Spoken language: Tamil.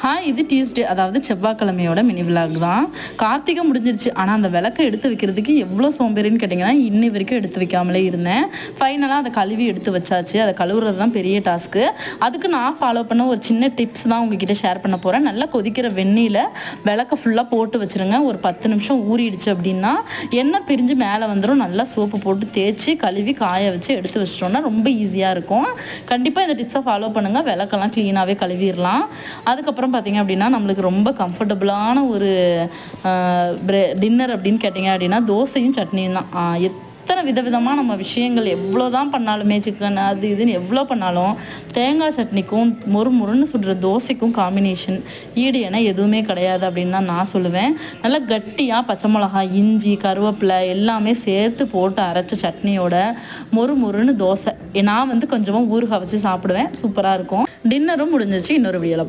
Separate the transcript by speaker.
Speaker 1: ஹாய் இது டியூஸ்டே அதாவது செவ்வாய்க்கிழமையோட மினி விலாக் தான். கார்த்திகை முடிஞ்சிருச்சு. ஆனால் அந்த விளக்கை எடுத்து வைக்கிறதுக்கு எவ்வளோ சோம்பேறின்னு கேட்டிங்கன்னா இன்னி வரைக்கும் எடுத்து வைக்காமலே இருந்தேன். ஃபைனலாக அதை கழுவி எடுத்து வச்சாச்சு. அதை கழுவுறது தான் பெரிய டாஸ்க்கு அதுக்கு நான் ஃபாலோ பண்ண ஒரு சின்ன டிப்ஸ் தான் உங்ககிட்ட ஷேர் பண்ண போகிறேன் நல்லா கொதிக்கிற வெந்நீல விளக்கை ஃபுல்லாக போட்டு வச்சுருங்க. ஒரு பத்து நிமிஷம் ஊறிடுச்சு அப்படின்னா எண்ணெய் பிரிஞ்சு மேலே வந்துடும் நல்லா சோப்பு போட்டு தேய்ச்சி கழுவி காய வச்சு எடுத்து வச்சிட்டோம்னா ரொம்ப ஈஸியாக இருக்கும். கண்டிப்பாக இந்த டிப்ஸை ஃபாலோ பண்ணுங்கள் விளக்கெல்லாம் க்ளீனாகவே கழுவிடலாம். அதுக்கப்புறம் பார்த்தீங்க அப்படின்னா நம்மளுக்கு ரொம்ப கம்ஃபர்டபுளான ஒரு டின்னர் அப்படின்னு கேட்டிங்க அப்படின்னா தோசையும் சட்னியும் தான். எத்தனை விதவிதமாக நம்ம விஷயங்கள் எவ்வளோ தான் பண்ணாலுமே சிக்கன் அது இதுன்னு எவ்வளோ பண்ணாலும் தேங்காய் சட்னிக்கும் மொறு மொறுன்னு சுடுற தோசைக்கும் காம்பினேஷன் ஈடு என எதுவுமே கிடையாது அப்படின்னு தான் நான் சொல்லுவேன். நல்லா கட்டியாக பச்சை மிளகா இஞ்சி கருவேப்பிலை எல்லாமே சேர்த்து போட்டு அரைச்ச சட்னியோட மொறு மொறுன்னு தோசை. நான் வந்து கொஞ்சமாக ஊறுகாய் வச்சு சாப்பிடுவேன். சூப்பராக இருக்கும். டின்னரும் முடிஞ்சிச்சு. இன்னொரு வீடியோவில்